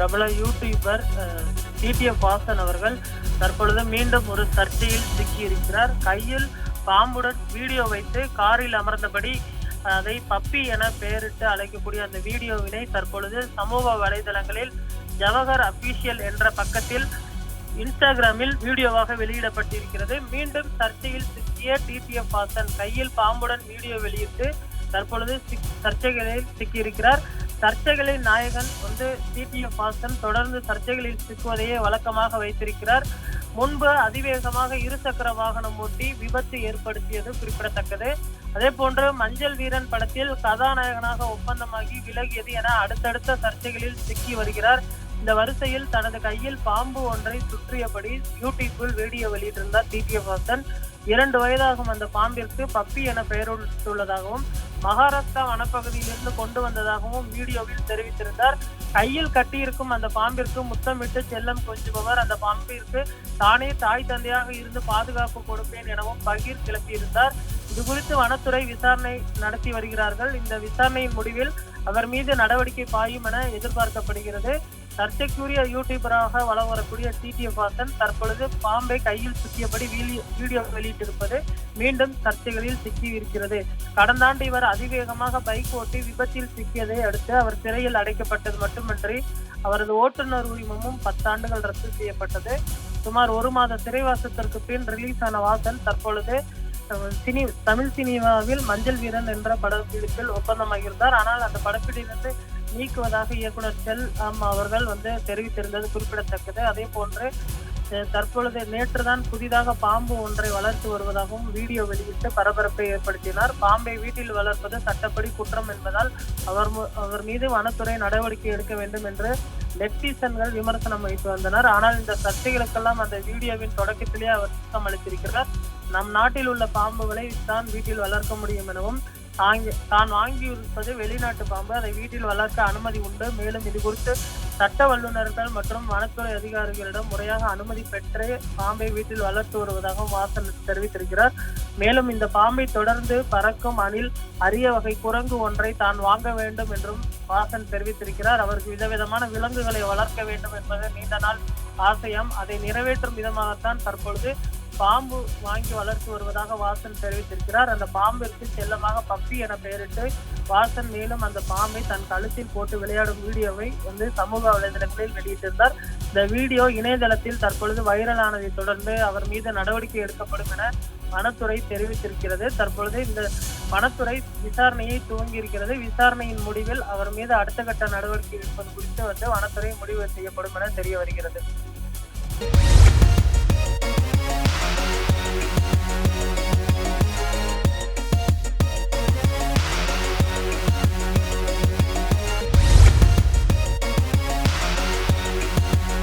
பிரபல YouTuber TTF Vasan அவர்கள் தற்பொழுது மீண்டும் ஒரு சர்ச்சையில் சிக்கியிருக்கிறார். கையில் பாம்புடன் வீடியோ வைத்து காரில் அமர்ந்தபடி அதை பப்பி என பெயரிட்டு அழைக்கக்கூடிய அந்த வீடியோவினை தற்பொழுது சமூக வலைதளங்களில் ஜவஹர் அபிஷியல் என்ற பக்கத்தில் இன்ஸ்டாகிராமில் வீடியோவாக வெளியிடப்பட்டிருக்கிறது. மீண்டும் சர்ச்சையில் சிக்கிய டிடிஎஃப் வாசன் கையில் பாம்புடன் வீடியோ வெளியிட்டு தற்பொழுது சர்ச்சைகளில் சிக்கியிருக்கிறார். சர்ச்சைகளின் நாயகன் வந்து டிடிஎஃப் வாசன் தொடர்ந்து சர்ச்சைகளில் சிக்குவதையே வழக்கமாக வைத்திருக்கிறார். முன்பு அதிவேகமாக இருசக்கர வாகனம் ஓட்டி விபத்து ஏற்படுத்தியது குறிப்பிடத்தக்கது. அதே போன்று மஞ்சள் வீரன் படத்தில் கதாநாயகனாக ஒப்பந்தமாகி விலகியது என அடுத்தடுத்த சர்ச்சைகளில் சிக்கி வருகிறார். இந்த வரிசையில் தனது கையில் பாம்பு ஒன்றை சுற்றியபடி யூடியூப்பில் வீடியோ வெளியிட்டிருந்தார் டிடிஎஃப் வாசன் இரண்டு வயதாகும் அந்த பாம்பிற்கு பப்பி என பெயரிட்டுள்ளதாகவும் மகாராஷ்டிரா வனப்பகுதியிலிருந்து கொண்டு வந்ததாகவும் வீடியோவில் தெரிவித்திருந்தார். கையில் கட்டியிருக்கும் அந்த பாம்பிற்கு முத்தமிட்டு செல்லம் கொஞ்சுபவர் அந்த பாம்பிற்கு தானே தாய் தந்தையாக இருந்து பாதுகாப்பு கொடுப்பேன் எனவும் பகீர் கிளப்பியிருந்தார். இது குறித்து வனத்துறை விசாரணை நடத்தி வருகிறார்கள். இந்த விசாரணையின் முடிவில் அவர் மீது நடவடிக்கை பாயும் என எதிர்பார்க்கப்படுகிறது. சர்ச்சைக்குரிய யூடியூபராக வலம் வரக்கூடிய டிடிஎஃப் வாசன் தற்பொழுது பாம்பை கையில் சுற்றியபடி வீடியோ வீடியோ வெளியிட்டிருப்பது மீண்டும் சர்ச்சைகளில் சிக்கி இருக்கிறது கடந்த ஆண்டு இவர் அதிவேகமாக பைக் ஓட்டி விபத்தில் சிக்கியதை அடுத்து அவர் சிறையில் அடைக்கப்பட்டது மட்டுமின்றி அவரது ஓட்டுநர் உரிமமும் பத்தாண்டுகள் ரத்து செய்யப்பட்டது. சுமார் ஒரு மாத சிறைவாசத்திற்கு பின் ரிலீஸ் ஆன வாசன் தற்பொழுது சினி தமிழ் சினிமாவில் மஞ்சள் வீரன் என்ற படப்பிடிப்பில் ஒப்பந்தமாகியிருந்தார். ஆனால் அந்த படப்பிடிப்பிலிருந்து நீக்குவதாக இயக்குனர் செல் ஆம் அவர்கள் வந்து தெரிவித்திருந்தது குறிப்பிடத்தக்கது. அதே போன்று தற்பொழுது தற்பொழுது நேற்றுதான் புதிதாக பாம்பு ஒன்றை வளர்த்து வருவதாகவும் வீடியோ வெளியிட்டு பரபரப்பை ஏற்படுத்தினார். பாம்பை வீட்டில் வளர்ப்பது சட்டப்படி குற்றம் என்பதால் அவர் அவர் மீது வனத்துறை நடவடிக்கை எடுக்க வேண்டும் என்று நெட்டிசன்கள் விமர்சனம் வைத்து வந்தனர். ஆனால் இந்த சர்ச்சைகளுக்கெல்லாம் அந்த வீடியோவின் தொடக்கத்திலேயே அவர் சுத்தம் அளித்திருக்கிறார் நம் நாட்டில் உள்ள பாம்புகளை தான் வீட்டில் வளர்க்க முடியும் எனவும் தான் வாங்கியிருப்பது வெளிநாட்டு பாம்பு. அதை வீட்டில் வளர்க்க அனுமதி உண்டு. மேலும் இது குறித்து சட்ட வல்லுநர்கள் மற்றும் வனத்துறை அதிகாரிகளிடம் முறையாக அனுமதி பெற்றே பாம்பை வீட்டில் வளர்த்து வருவதாக வாசன் தெரிவித்திருக்கிறார். மேலும் இந்த பாம்பை தொடர்ந்து பறக்கும் அணில் அரிய வகை குரங்கு ஒன்றை தான் வாங்க வேண்டும் என்றும் வாசன் தெரிவித்திருக்கிறார். அவருக்கு விதவிதமான விலங்குகளை வளர்க்க வேண்டும் என்பது நீண்ட நாள் ஆசையம். அதை நிறைவேற்றும் விதமாகத்தான் தற்பொழுது பாம்பு வாங்கி வளர்த்து வருவதாக வாசன் தெரிவித்திருக்கிறார். அந்த பாம்பிற்கு செல்லமாக பப்பி என பெயரிட்டு வாசன் மேலும் அந்த பாம்பை தன் கழுத்தில் போட்டு விளையாடும் வீடியோவை வந்து சமூக வலைதளங்களில் வெளியிட்டிருந்தார். இந்த வீடியோ இணையதளத்தில் தற்பொழுது வைரலானதை தொடர்ந்து அவர் மீது நடவடிக்கை எடுக்கப்படும் என வனத்துறை தெரிவித்திருக்கிறது. தற்பொழுது இந்த வனத்துறை விசாரணையை துவங்கியிருக்கிறது. விசாரணையின் முடிவில் அவர் மீது அடுத்த கட்ட நடவடிக்கை எடுப்பது குறித்து வந்து வனத்துறை முடிவு செய்யப்படும் என தெரிய வருகிறது.